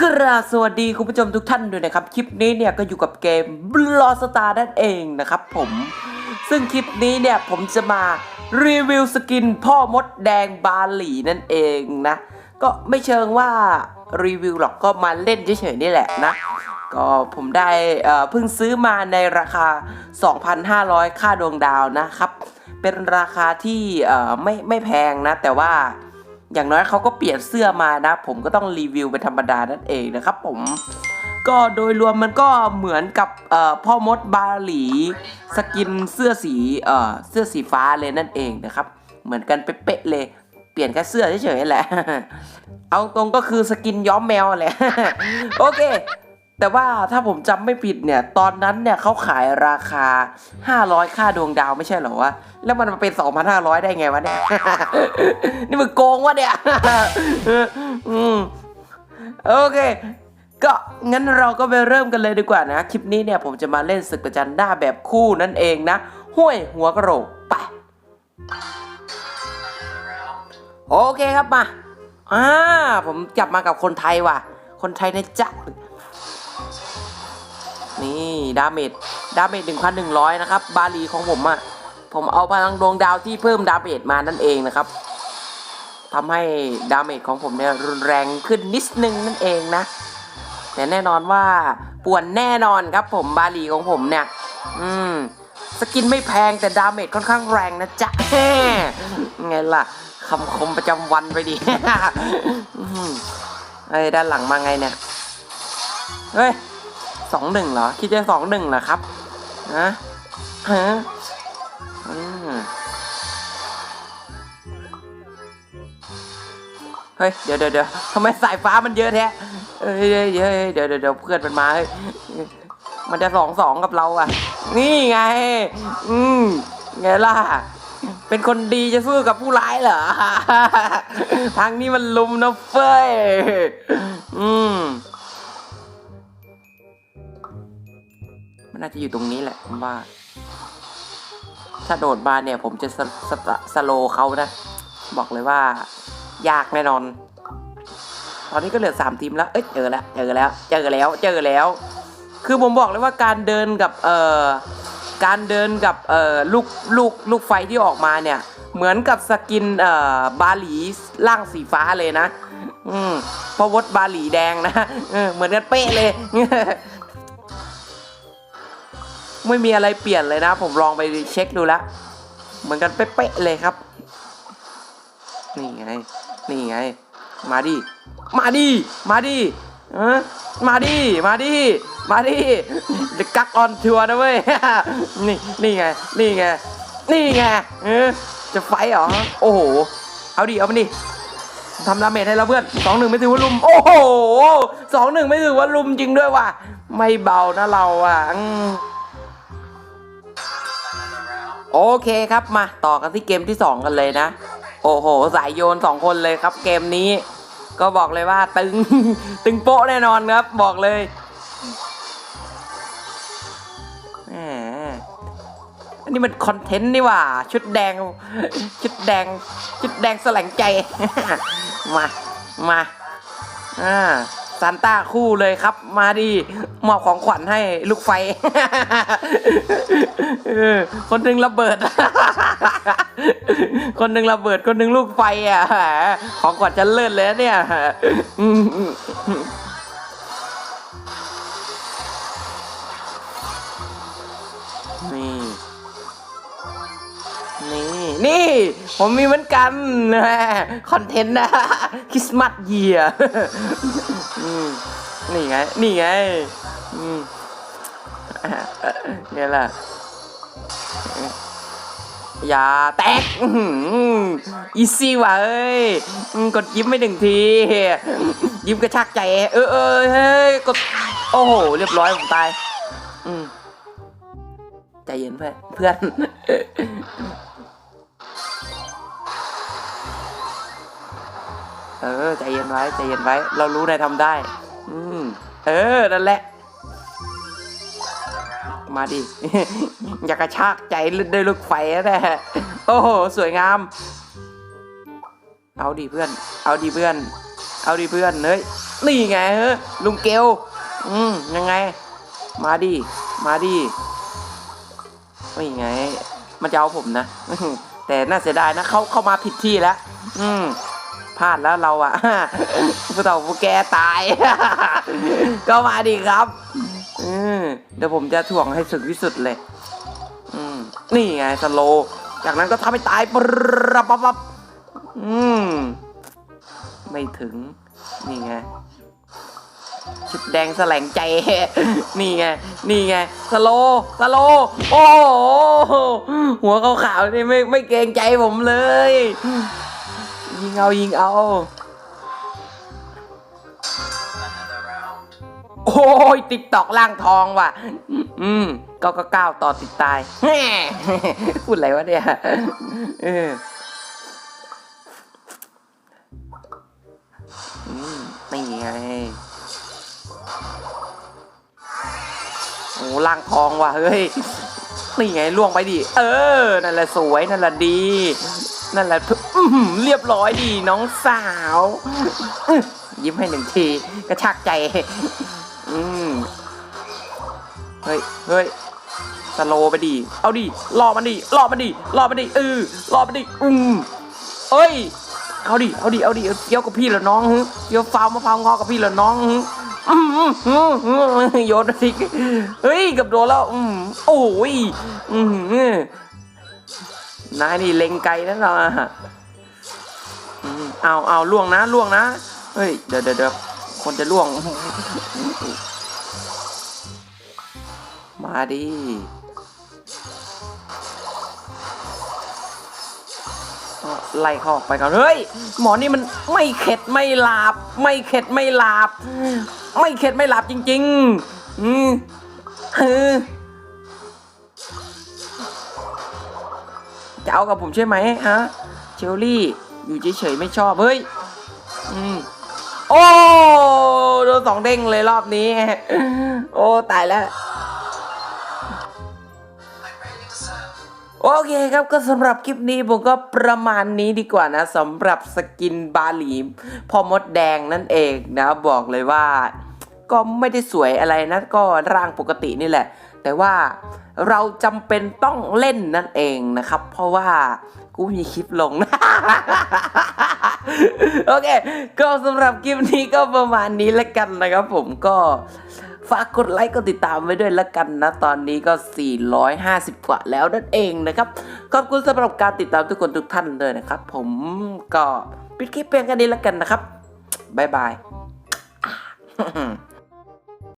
กราบสวัสดีคุณผู้ชมทุกท่านด้วยนะครับ คลิปนี้เนี่ยก็อยู่กับเกม b l o s t a r นั่นเองนะครับผม ซึ่งคลิปนี้เนี่ยผมจะมารีวิวสกินพ่อมดแดงบาหลีนั่นเองนะ ก็ไม่เชิงว่ารีวิวหรอกก็มาเล่นเฉยๆนี่แหละนะ ก็ผมได้เพิ่งซื้อมาในราคา 2,500 ค่าดวงดาวนะครับ เป็นราคาที่ไม่ไม่แพงนะ แต่ว่า อย่างน้อยเขาก็เปลี่ยนเสื้อมานะ ผมก็ต้องรีวิวเป็นธรรมดานั่นเองนะครับผมก็โดยรวมมันก็เหมือนกับพ่อมดบาหลี สกินเสื้อสีเสื้อสีฟ้าเลยนั่นเองนะครับ เหมือนกันเป๊ะเลย เปลี่ยนแค่เสื้อเฉยๆแหละ เอาตรงก็คือสกินย้อมแมวแหละ โอเค แต่ว่าถ้าผมจำไม่ผิดเนี่ย ตอนนั้นเนี่ยเขาขายราคา 500 ค่าดวงดาวไม่ใช่เหรอวะ แล้วมันมาเป็น 2,500 ได้ไงวะเนี่ย นี่มึงโกงวะเนี่ยอโอเคก็งั้นเราก็ไปเริ่มกันเลยดีกว่านะ คลิปนี้เนี่ยผมจะมาเล่นศึกประจันหน้าแบบคู่นั่นเองนะ ห้วยหัวกระโหลกไปโอเคครับมาอ่าผมกลับมากับคนไทยว่ะ คนไทยนะจ๊ะ นี่ดาเมจดาเมจ1,100 นะครับ บาลีของผมอะ่ะผมเอาพลังดวงดาวที่เพิ่มดาเมจมานั่นเองนะครับทำให้ดาเมจของผมเนี่ยรุนแรงขึ้นนิดนึงนั่นเองนะ แต่แน่นอนว่าป่วนแน่นอนครับผมบาลีของผมเนี่ยอืมสกินไม่แพงแต่ดาเมจค่อนข้างแรงนะจ๊ะไงล่ะคำคมประจำวันไปดิอื้อหือเอ้ยด้านหลังมาไงเนี่ย เฮ้ย สองหนึ่งเหรอ คิดจะสองหนึ่งเหรอครับฮะฮะเฮ้ย เดี๋ยวเดี๋ยวเดี๋ยวทำไมสายฟ้ามันเยอะแท้เอ้ยเฮ้ยเฮ้ยเดี๋ยวเดี๋ยวเดี๋ยวเพื่อนมันมาเฮ้ยมันจะสองสองกับเราอะ นี่ไง อืมไงล่ะ เป็นคนดีจะสู้กับผู้ร้ายเหรอ ทางนี้มันลุมนะเฟ้ย อืม น่าจะอยู่ตรงนี้แหละผมว่า ถ้าโดดมาเนี่ย ผมจะสสสสโลเขานะ บอกเลยว่า ยากแน่นอน ตอนนี้ก็เหลือสามทีมแล้ว เอ้ยเจอแล้วเจอแล้วเจอแล้วเจอแล้ว คือผมบอกเลยว่าการเดินกับเอ่อการเดินกับเอ่อลูกลูกลูกไฟที่ออกมาเนี่ย เหมือนกับสกินเอ่อบาหลีล่างสีฟ้าเลยนะ อืมเพราะวดบาหลีแดงนะเออเหมือนกันเป๊ะเลย ไม่มีอะไรเปลี่ยนเลยนะ ผมลองไปเช็คดูแล้วเหมือนกันเป๊ะๆเลยครับ นี่ไง นี่ไง มาดิ มาดิ มาดิเออมาดิ มาดิ มาดิจะกักออนทัวร์นะเว้ย นี่ นี่ไง นี่ไง นี่ไง เออ จะไฟเหรอ โอ้โห เอาดิ เอามันดิทำดาเมจให้เราเพื่อนสองหนึ่งไม่ถือว่าลุม โอ้โหสองหนึ่งไม่ถือว่าลุมจริงด้วยว่ะ ไม่เบานะเราอะ โอเคครับมาต่อกันที่เกมที่ 2 กันเลยนะ โอ้โห สายโยน 2 คนเลยครับเกมนี้ ก็บอกเลยว่าตึงตึงโป๊ะแน่นอนครับบอกเลยอันนี้มันคอนเทนต์นี่ว่า ชุดแดง ชุดแดง ชุดแดงแสลงใจ มา มาอ่า ซานต้าคู่เลยครับ มาดิมอบของขวัญให้ลูกไฟ คนหนึ่งระเบิด คนหนึ่งระเบิด คนหนึ่งลูกไฟอะของขวัญจะเลิศเลยเนี่ยนี่นี่นี่ผมมีเหมือนกันคอนเทนต์นะคริสต์มาสเยียร์ นี่ไง นี่ไง อืมนี่แหละอย่าแตกอีซี่ว่ะเอ้ยอืมกดยิ้มไม่หนึ่งที ยิ้มกระชากใจ เออเออเฮ้ย กด โอ้โห เรียบร้อยผมตาย อืมใจเย็นเพื่อนเพื่อน เออใจเย็นไว้ใจเย็นไว้ เรารู้นายทำได้ อืมเออนั่นแหละ มาดิ อยากกระชากใจด้วยลูกไฟนะโอ้โหสวยงาม เอาดิเพื่อน เอาดิเพื่อน เอาดิเพื่อนเฮ้ยนี่ไงเฮ้ยลุงเกลอืมยังไง มาดิมาดิไม่ไง มันจะเอาผมนะแต่น่าเสียดายนะเขาเข้ามาผิดที่แล้ว อืม พลาดแล้วเราอะผู้เฒ่าผู้แกตาย ก็มาดิครับอืเดี๋ยวผมจะถ่วงให้สุดที่สุดเลยอืนี่ไงสโล จากนั้นก็ทำให้ตายปรับปับปับอืมไม่ถึง นี่ไงชุดแดงแสลงใจ นี่ไง นี่ไง สโล สโล โอ้โห หัวขาวๆนี่ไม่ไม่เกรงใจผมเลย ยิงเอายิงเอา โอ้ยติ๊กตอกล่างทองว่ะ อืมก็ก้าวต่อติดตายแหมพูดอะไรวะเนี่ยเอออืมนี่ไงโอ้ล่างทองว่ะเฮ้ยนี่ไงล่วงไปดิ เออ นั่นแหละสวย นั่นแหละดี นั่นแหละอื้อหือเรียบร้อยดีน้องสาวอื้อยิ้มให้หนึ่งทีกระชากใจ อืมเฮ้ยเฮ้ยสโลไปดิ เอาดิรอมันดิรอมันดิรอมันดิเออรอมันดิอืมเอ้ย เอาดิ เอาดิ เอาดิเกี่ยวกับพี่เหรอน้องเกี่ยวฟาวมะพร้าวงอกับพี่เหรอน้องโยนสิเฮ้ยกับโดนแล้ว อืมโอ้ยอืม นายนี่เล็งไกลนั่นเรออืมเอาเอาล่วงนะล่วงนะเฮ้ยเดี๋ยวเดี๋ยวคนจะล่วง มาดิไล่เขาออกไปก่อนเฮ้ยหมอนี่มันไม่เข็ดไม่หลาบ ไม่เข็ดไม่หลาบ ไม่เข็ดไม่หลาบจริง ๆ อืมเออ จะเอากับผมใช่ไหมฮะเชลลี่อยู่เฉยๆไม่ชอบเฮ้ยอืมโอ้โดนสองเด้งเลยรอบนี้ โอ้ตายแล้วโอเคครับก็สำหรับคลิปนี้ผมก็ประมาณนี้ดีกว่านะสำหรับสกินบาหลี พอมดแดงนั่นเองนะบอกเลยว่า ก็ไม่ได้สวยอะไรนะ ก็ร่างปกตินี่แหละ แต่ว่าเราจำเป็นต้องเล่นนั่นเองนะครับ เพราะว่ากูมีคลิปลงโอเค ก็สำหรับคลิปนี้ก็ประมาณนี้แล้วกันนะครับผมก็ฝากกดไลค์กดติดตามไว้ด้วยแล้วกันนะ ตอนนี้ก็ 450 กว่าแล้วนั่นเองนะครับ ขอบคุณสำหรับการติดตามทุกคนทุกท่านเลยนะครับ ผมก็ปิดคลิปเพียงแค่นี้แล้วกันนะครับ บ๊ายบาย